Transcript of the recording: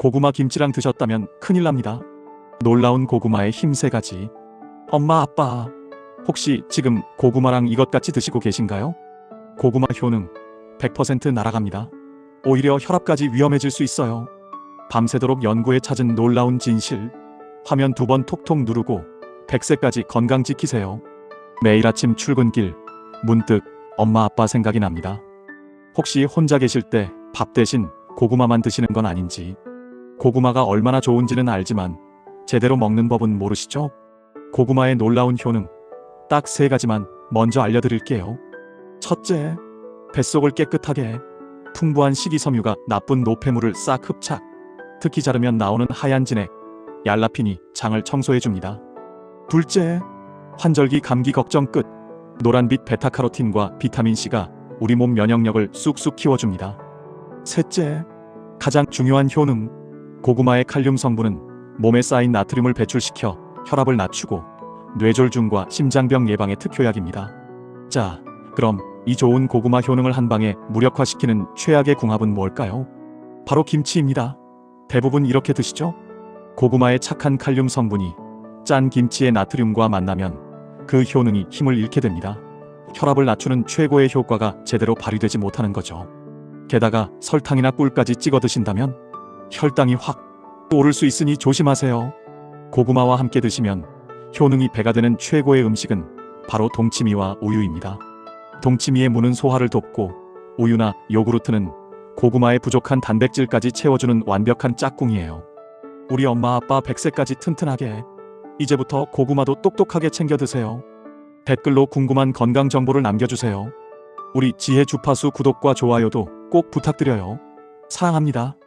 고구마 김치랑 드셨다면 큰일 납니다. 놀라운 고구마의 힘세 가지. 엄마, 아빠, 혹시 지금 고구마랑 이것 같이 드시고 계신가요? 고구마 효능 100% 날아갑니다. 오히려 혈압까지 위험해질 수 있어요. 밤새도록 연구에 찾은 놀라운 진실. 화면 두 번 톡톡 누르고 100세까지 건강 지키세요. 매일 아침 출근길 문득 엄마 아빠 생각이 납니다. 혹시 혼자 계실 때 밥 대신 고구마만 드시는 건 아닌지. 고구마가 얼마나 좋은지는 알지만 제대로 먹는 법은 모르시죠? 고구마의 놀라운 효능 딱 세 가지만 먼저 알려드릴게요. 첫째, 뱃속을 깨끗하게 풍부한 식이섬유가 나쁜 노폐물을 싹 흡착. 특히 자르면 나오는 하얀 진액, 얄라핀이 장을 청소해줍니다. 둘째, 환절기 감기 걱정 끝. 노란빛 베타카로틴과 비타민C가 우리 몸 면역력을 쑥쑥 키워줍니다. 셋째, 가장 중요한 효능. 고구마의 칼륨 성분은 몸에 쌓인 나트륨을 배출시켜 혈압을 낮추고 뇌졸중과 심장병 예방에 특효약입니다. 자, 그럼 이 좋은 고구마 효능을 한 방에 무력화시키는 최악의 궁합은 뭘까요? 바로 김치입니다. 대부분 이렇게 드시죠? 고구마의 착한 칼륨 성분이 짠 김치의 나트륨과 만나면 그 효능이 힘을 잃게 됩니다. 혈압을 낮추는 최고의 효과가 제대로 발휘되지 못하는 거죠. 게다가 설탕이나 꿀까지 찍어 드신다면 혈당이 확 오를 수 있으니 조심하세요. 고구마와 함께 드시면 효능이 배가 되는 최고의 음식은 바로 동치미와 우유입니다. 동치미의 무는 소화를 돕고 우유나 요구르트는 고구마의 부족한 단백질까지 채워주는 완벽한 짝꿍이에요. 우리 엄마 아빠 100세까지 튼튼하게 이제부터 고구마도 똑똑하게 챙겨 드세요. 댓글로 궁금한 건강 정보를 남겨주세요. 우리 지혜 주파수 구독과 좋아요도 꼭 부탁드려요. 사랑합니다.